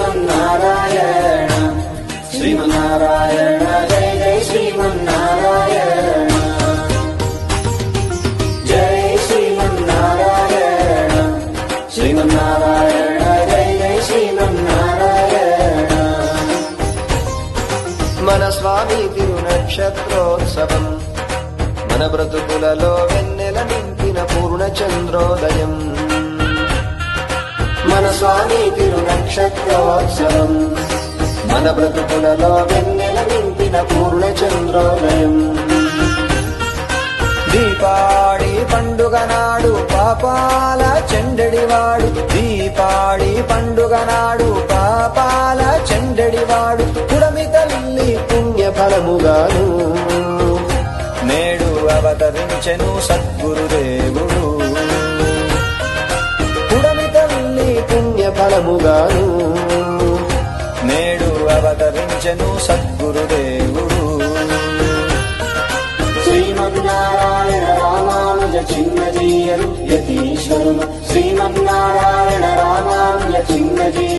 శ్రీమన్నారాయణ. శ్రీమన్నారాయణ జయ జయ శ్రీమన్నారాయణ. జయ శ్రీమన్నారాయణ. శ్రీమన్నారాయణ జయ జయ శ్రీమన్నారాయణ. మన స్వామి తిరునక్షత్రోత్సవం మన బ్రతుకులలో వెన్నెల నింపిన పూర్ణ చంద్రోదయం మన స్వామి తిరునక్షత్రోత్సవం మన బ్రతుకులలో వెన్నెల నింపిన పూర్ణ చంద్రోదయం దీపాడి పండుగ నాడు పాపాల చెండడివాడు. దీపాడి పండుగ నాడు పాపాల చెండడివాడు. పుడమి తల్లి పుణ్య ఫలముగాను. నేడు అవతరించెను సద్గురుదేవుడు. పుడమి తల్లి పుణ్య ఫలముగాను. అవతరించెను సద్గురుదేవుడు. శ్రీమన్నారాయణ రామానుజ చిన్నజీయరు యతీశ్వరుడు శ్రీమన్నారాయణ